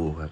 ดูครับ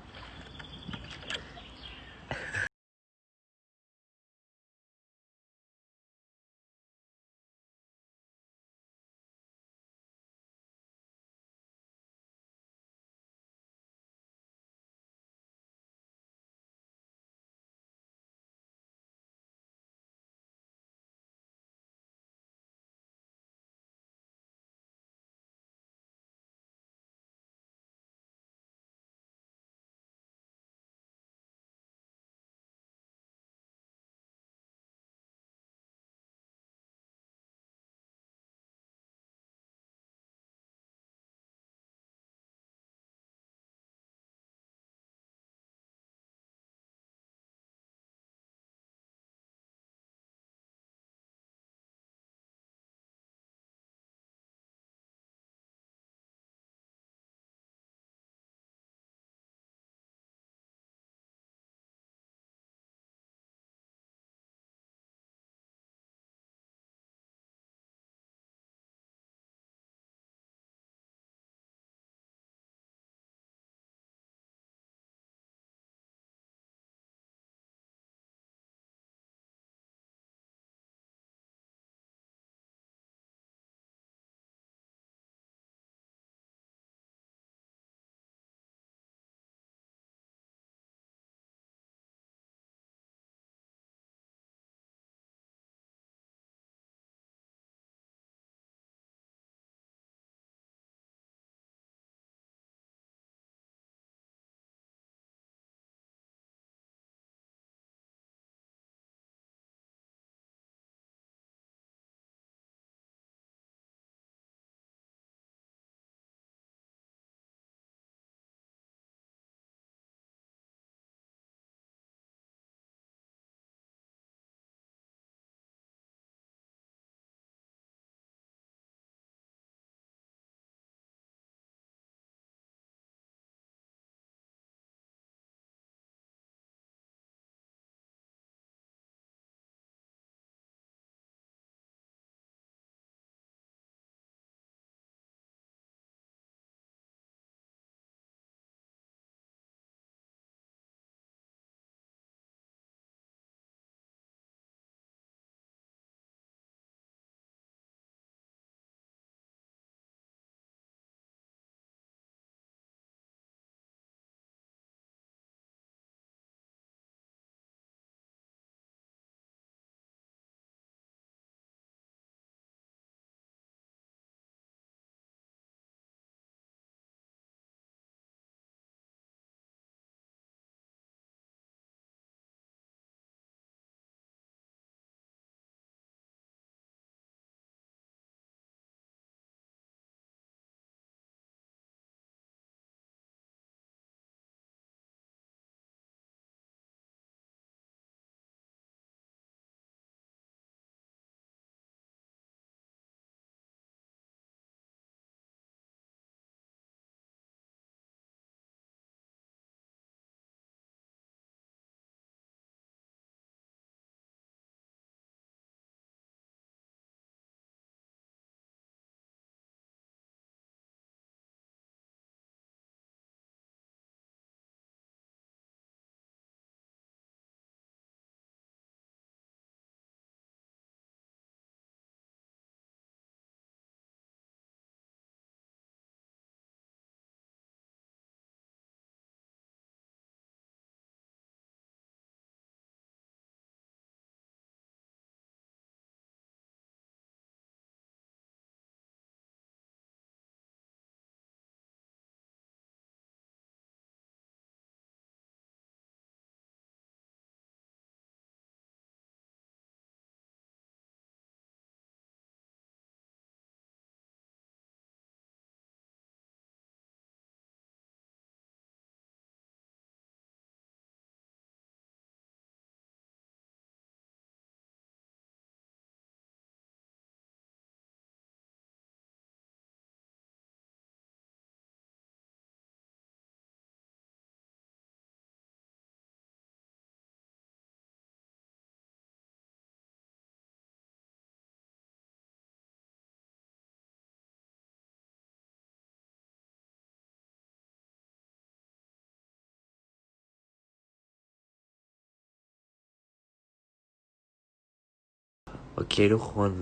โอเคทุกคน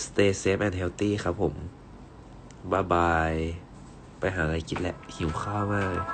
stay safe and healthy ครับผม บ๊ายบาย ไปหาอะไรกินแหละ หิวข้าวมากเลย